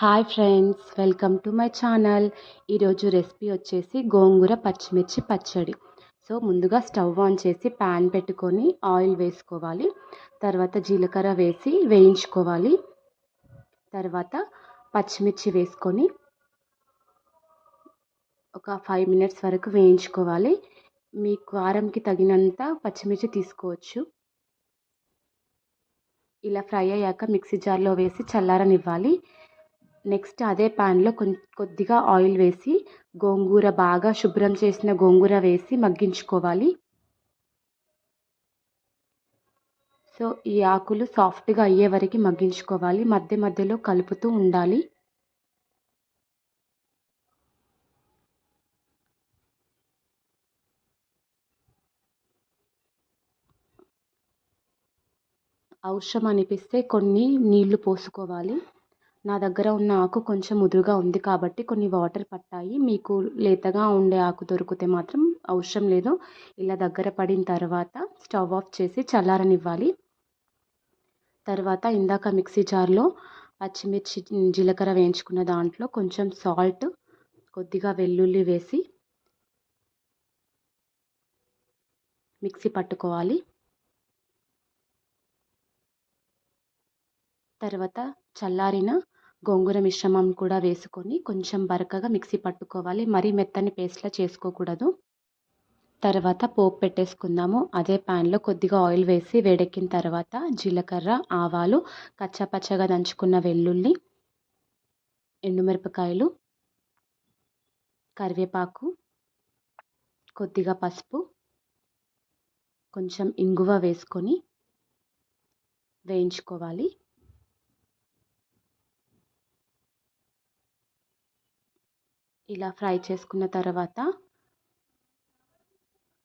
Hi friends welcome to my channel ఈరోజు recipe వచ్చేసి గోంగూర పచ్చిమిర్చి పచ్చడి. సో ముందుగా స్టవ్ ఆన్ చేసి ప్యాన్ పెట్టుకొని ఆయిల్ వేసుకోవాలి. తర్వాత జీలకర్ర వేసి వేయించుకోవాలి. తర్వాత పచ్చిమిర్చి వేసుకొని ఒక ఫైవ్ మినిట్స్ వరకు వేయించుకోవాలి. మీ కారంకి తగినంత పచ్చిమిర్చి తీసుకోవచ్చు. ఇలా ఫ్రై అయ్యాక మిక్సీ జార్లో వేసి చల్లారనివ్వాలి. నెక్స్ట్ అదే ప్యాన్లో కొద్దిగా ఆయిల్ వేసి గోంగూర బాగా శుభ్రం చేసిన గోంగూర వేసి మగ్గించుకోవాలి. సో ఈ ఆకులు సాఫ్ట్గా అయ్యే వరకు మగ్గించుకోవాలి. మధ్య మధ్యలో కలుపుతూ ఉండాలి. అవసరం అనిపిస్తే కొన్ని నీళ్ళు పోసుకోవాలి. నా దగ్గర ఉన్న ఆకు కొంచెం ముదురుగా ఉంది కాబట్టి కొన్ని వాటర్ పట్టాయి. మీకు లేతగా ఉండే ఆకు దొరికితే మాత్రం అవసరం లేదు. ఇలా దగ్గర పడిన తర్వాత స్టవ్ ఆఫ్ చేసి చల్లారనివ్వాలి. తర్వాత ఇందాక మిక్సీ జార్లో పచ్చిమిర్చి జీలకర్ర వేయించుకున్న దాంట్లో కొంచెం సాల్ట్ కొద్దిగా వెల్లుల్లి వేసి మిక్సీ పట్టుకోవాలి. తర్వాత చల్లారిన గోంగూర మిశ్రమం కూడా వేసుకొని కొంచెం బరకగా మిక్సీ పట్టుకోవాలి. మరీ మెత్తని పేస్ట్లా చేసుకోకూడదు. తర్వాత పోపు పెట్టేసుకుందాము. అదే ప్యాన్లో కొద్దిగా ఆయిల్ వేసి వేడెక్కిన తర్వాత జీలకర్ర ఆవాలు కచ్చాపచ్చగా దంచుకున్న వెల్లుల్లి ఎండుమిరపకాయలు కరివేపాకు కొద్దిగా పసుపు కొంచెం ఇంగువ వేసుకొని వేయించుకోవాలి. ఇలా ఫ్రై చేసుకున్న తర్వాత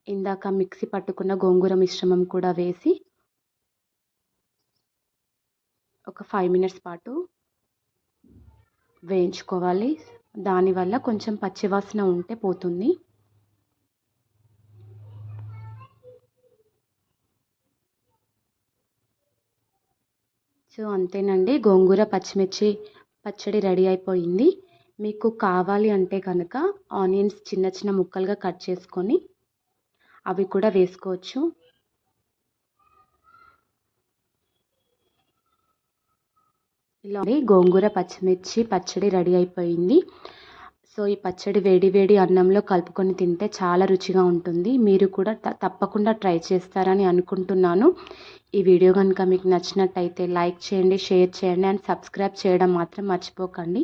ఇందాక మిక్సీ పట్టుకున్న గోంగూర మిశ్రమం కూడా వేసి ఒక ఫైవ్ మినిట్స్ పాటు వేయించుకోవాలి. దానివల్ల కొంచెం పచ్చివాసన ఉంటే పోతుంది. సో అంతేనండి. గోంగూర పచ్చిమిర్చి పచ్చడి రెడీ అయిపోయింది. మీకు కావాలి అంటే కనుక ఆనియన్స్ చిన్న చిన్న ముక్కలుగా కట్ చేసుకొని అవి కూడా వేసుకోవచ్చు. ఇలా గోంగూర పచ్చిమిర్చి పచ్చడి రెడీ అయిపోయింది. సో ఈ పచ్చడి వేడి వేడి అన్నంలో కలుపుకొని తింటే చాలా రుచిగా ఉంటుంది. మీరు కూడా తప్పకుండా ట్రై చేస్తారని అనుకుంటున్నాను. ఈ వీడియో కనుక మీకు నచ్చినట్టయితే లైక్ చేయండి షేర్ చేయండి అండ్ సబ్స్క్రైబ్ చేయడం మాత్రం మర్చిపోకండి.